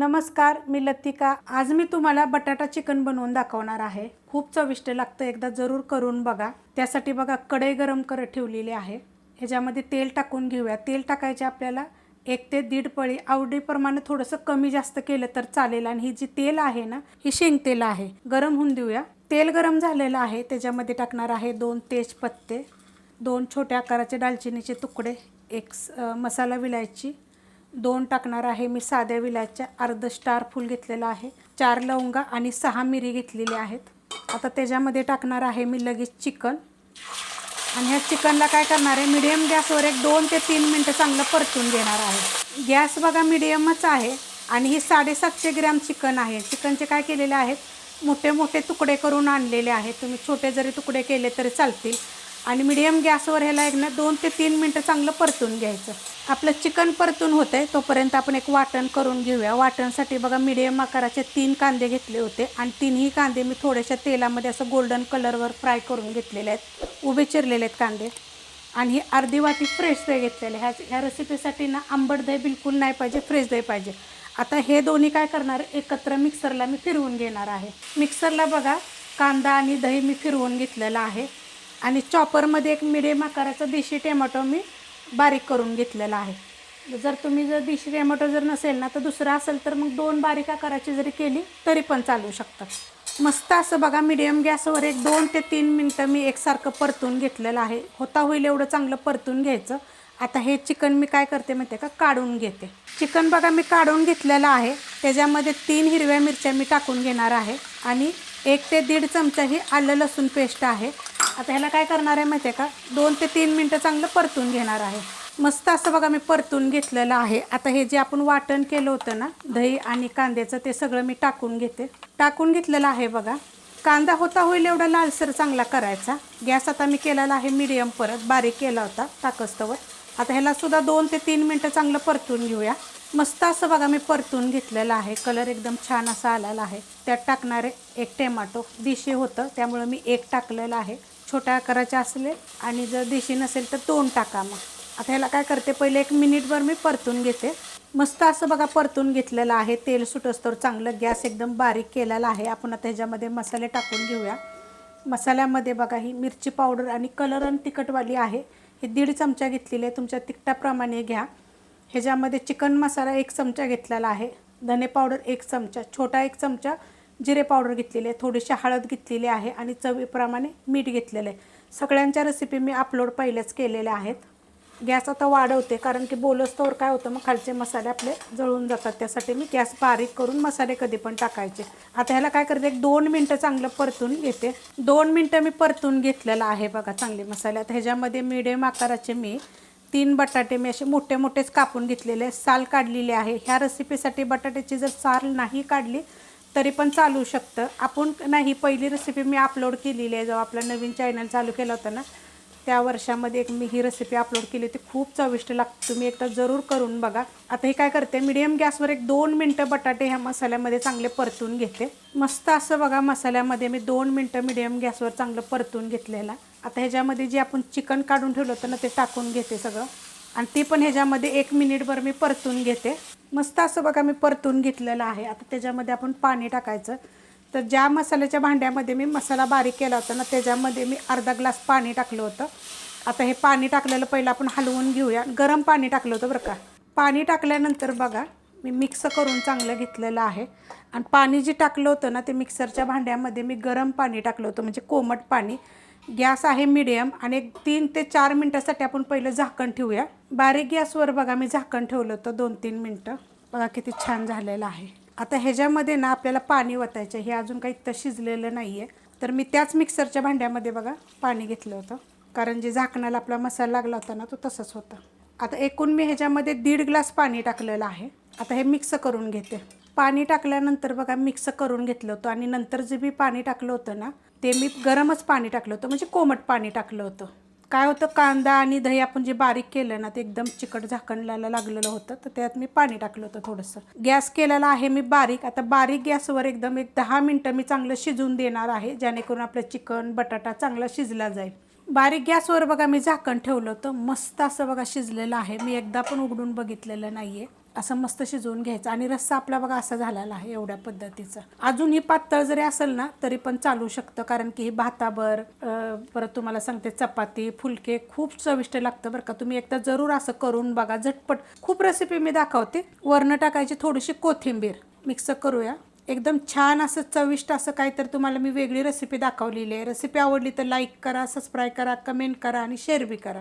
नमस्कार मी लतिका. आज मी तुम्हाला बटाटा चिकन बनवून दाखवणार आहे. खूप चविष्ट लागतं एकदा जरूर करून बघा. त्यासाठी बघा कढई गरम करत ठेवलेली आहे. ह्याच्यामध्ये तेल टाकून घेऊया. तेल टाकायचे आपल्याला एक ते दीड पळी. आवडीप्रमाणे थोडंसं कमी जास्त केलं तर चालेल. आणि ही जी तेल आहे ना ही शेंगतेल आहे. गरम होऊन देऊया. तेल गरम झालेलं आहे. त्याच्यामध्ये टाकणार आहे दोन तेजपत्ते दोन छोट्या आकाराचे दालचिनीचे तुकडे एक स- मसाला विलायची दोन टाकणार आहे. मी साध्या विलाच्या अर्ध स्टार फूल घेतलेलं आहे. चार लवंगा आणि सहा मिरी घेतलेली आहेत. आता त्याच्यामध्ये टाकणार आहे मी लगेच चिकन. आणि ह्या चिकनला काय करणार आहे? मिडियम गॅसवर एक दोन ते तीन मिनटं चांगलं परतून घेणार आहे. गॅस बघा मिडियमच आहे. आणि ही साडेसातशे ग्रॅम चिकन आहे. चिकनचे काय केलेले आहेत? मोठे मोठे तुकडे करून आणलेले आहेत. तुम्ही छोटे जरी तुकडे केले तरी चालतील. आणि मिडियम गॅसवर ह्याला एक ना दोन ते तीन मिनटं चांगलं परतून घ्यायचं. आपलं चिकन परतून होतं आहे तोपर्यंत आपण एक वाटण करून घेऊया. वाटणसाठी बघा मिडियम आकाराचे तीन कांदे घेतले होते आणि तीनही कांदे मी थोड्याशा तेलामध्ये असं गोल्डन कलरवर फ्राय करून घेतलेले आहेत. उभे चिरलेले आहेत कांदे. आणि ही अर्धी वाटी फ्रेश दही घेतलेले ह्या ह्या रेसिपीसाठी ना आंबट दही बिलकुल नाही पाहिजे फ्रेश दही पाहिजे. आता हे दोन्ही काय करणार? एकत्र मिक्सरला मी फिरवून घेणार आहे. मिक्सरला बघा कांदा आणि दही मी फिरवून घेतलेलं आहे. आणि चॉपरमध्ये एक मिडियम आकाराचा देशी टोमॅटो मी बारीक करून घेतलेला आहे. जर तुम्ही जर देशी टेमॅटो जर नसेल ना तर दुसरा असेल तर मग दोन बारीक आकाराची जरी केली तरी पण चालू शकतात मस्त असं बघा मिडियम गॅसवर एक दोन ते तीन मिनटं मी एकसारखं परतून घेतलेलं आहे. होता होईल एवढं चांगलं परतून घ्यायचं. आता हे चिकन मी काय करते माहिती आहे का? काढून घेते. चिकन बघा मी काढून घेतलेलं आहे. त्याच्यामध्ये तीन हिरव्या मिरच्या मी टाकून घेणार आहे. आणि एक ते दीड चमचा ही आलं लसूण पेस्ट आहे. आता ह्याला काय करणार आहे माहिती आहे का? दोन ते तीन मिनटं चांगलं परतून घेणार आहे. मस्त असं बघा मी परतून घेतलेलं आहे. आता हे जे आपण वाटण केलं होतं ना दही आणि कांद्याचं ते सगळं मी टाकून घेते. टाकून घेतलेलं आहे बघा. कांदा होता होईल एवढा लालसर चांगला करायचा. गॅस आता मी केलेला आहे मीडियम परत. बारीक केला होता टाकस्तवर आता ह्याला सुद्धा दोन ते तीन मिनटं चांगलं परतून घेऊया. मस्त असं बघा मी परतून घेतलेलं आहे. कलर एकदम छान असा आलेला आहे. त्यात टाकणारे एक टेमाटो दिशे होतं त्यामुळं मी एक टाकलेलं आहे. छोट्या आकाराचे असले आणि जर देशी नसेल तर दोन टाका मग. आता ह्याला काय करते पहिले एक मिनिटभर मी परतून घेते. मस्त असं बघा परतून घेतलेलं आहे. तेल सुटस्तोर चांगलं गॅस एकदम बारीक केलेला आहे. आपण आता ह्याच्यामध्ये मसाले टाकून घेऊया. मसाल्यामध्ये बघा ही मिरची पावडर आणि कलर आणि तिखटवाली आहे. हे दीड चमचा घेतलेली आहे. तुमच्या तिखटाप्रमाणे घ्या. ह्याच्यामध्ये चिकन मसाला एक चमचा घेतलेला आहे. धने पावडर एक चमचा. छोटा एक चमचा. जिरे पावडर घेतलेली आहे थोडीशी हळद घेतलेली आहे आणि चवीप्रमाणे मीठ घेतलेलं आहे. सगळ्यांच्या रेसिपी मी अपलोड पहिलेच केलेल्या आहेत. गॅस आता वाढवते कारण की बोलस्तोवर काय होतं मग खालचे मसाले आपले जळून जातात. त्यासाठी मी गॅस बारीक करून मसाले कधी पण टाकायचे. आता ह्याला काय करते एक दोन मिनटं चांगलं परतून घेते. दोन मिनटं मी परतून घेतलेलं आहे बघा चांगले मसाले. आता ह्याच्यामध्ये मिडियम आकाराचे मी तीन बटाटे मी असे मोठे मोठेच कापून घेतलेले आहे. साल काढलेली आहे. ह्या रेसिपीसाठी बटाट्याची जर साल नाही काढली तरी पण चालू शकतं. आपण नाही पहिली रेसिपी मी अपलोड केलेली आहे. जेव्हा आपलं नवीन चॅनल चालू केलं होतं ना त्या वर्षामध्ये एक मी ही रेसिपी अपलोड केली होती. खूप चविष्ट लागते. तुम्ही एकदा जरूर करून बघा. आता हे काय करते मीडियम गॅसवर एक दोन मिनटं बटाटे ह्या मसाल्यामध्ये चांगले परतून घेते. मस्त असं बघा मसाल्यामध्ये मी दोन मिनटं मीडियम गॅसवर चांगलं परतून घेतलेला. आता ह्याच्यामध्ये जे आपण चिकन काढून ठेवलं होतं ना ते टाकून घेते सगळं. आणि ते पण ह्याच्यामध्ये एक मिनिटभर मी परतून घेते. मस्त असं बघा मी परतून घेतलेलं आहे. आता त्याच्यामध्ये आपण पाणी टाकायचं. तर ज्या मसाल्याच्या भांड्यामध्ये मी मसाला बारीक केला होता ना त्याच्यामध्ये मी अर्धा ग्लास पाणी टाकलं होतं. आता हे पाणी टाकलेलं पहिलं आपण हलवून घेऊया. गरम पाणी टाकलं होतं बरं का. पाणी टाकल्यानंतर बघा मी मिक्स करून चांगलं घेतलेलं आहे. आणि पाणी जे टाकलं होतं ना ते मिक्सरच्या भांड्यामध्ये मी गरम पाणी टाकलं होतं म्हणजे कोमट पाणी. गॅस आहे मिडियम आणि एक तीन ते चार मिनटासाठी आपण पहिलं झाकण ठेवूया. बारीक गॅसवर बघा मी झाकण ठेवलं होतं दोन तीन मिनटं. बघा किती छान झालेलं आहे. आता ह्याच्यामध्ये ना आपल्याला पाणी वतायचं हे अजून काही इतकं शिजलेलं नाही आहे तर मी त्याच मिक्सरच्या भांड्यामध्ये बघा पाणी घेतलं होतं. कारण जे झाकणाला आपला मसाला लागला होता ना तो तसंच होता. आता एकूण मी ह्याच्यामध्ये दीड ग्लास पाणी टाकलेलं आहे. आता हे मिक्स करून घेते. पाणी टाकल्यानंतर बघा मिक्स करून घेतलं होतं. आणि नंतर जे मी पाणी टाकलं होतं ना ते मी गरमच पाणी टाकलं होतं म्हणजे कोमट पाणी टाकलं होतं. काय होतं कांदा आणि दही आपण जे बारीक केलं ना ते एकदम चिकट झाकणला लागलेलं होतं तर त्यात मी पाणी टाकलं होतं थोडंसं. गॅस केलेला आहे मी बारीक आता बारीक गॅसवर एकदम एक दहा मिनटं मी चांगलं शिजवून देणार आहे जेणेकरून आपलं चिकन बटाटा चांगला शिजला जाईल. बारीक गॅसवर बघा मी झाकण ठेवलं होतं मस्त असं बघा शिजलेलं आहे मी एकदा पण उघडून बघितलेलं नाही आहे असं मस्त शिजवून घ्यायचं. आणि रस्सा आपला बघा असा झालेला आहे एवढ्या पद्धतीचा. अजून ही पातळ जरी असेल ना तरी पण चालू शकतं. कारण की ही भाताबर परत तुम्हाला सांगते चपाती फुलके खूप चविष्ट लागतं बरं का. तुम्ही एकदा जरूर असं करून बघा. झटपट. खूप रेसिपी मी दाखवते. वरणं टाकायची थोडीशी कोथिंबीर. मिक्स करूया. एकदम छान असं चविष्ट असं काहीतरी तुम्हाला मी वेगळी रेसिपी दाखवलेली आहे. रेसिपी आवडली तर लाईक करा सबस्क्राईब करा कमेंट करा आणि शेअर बी करा.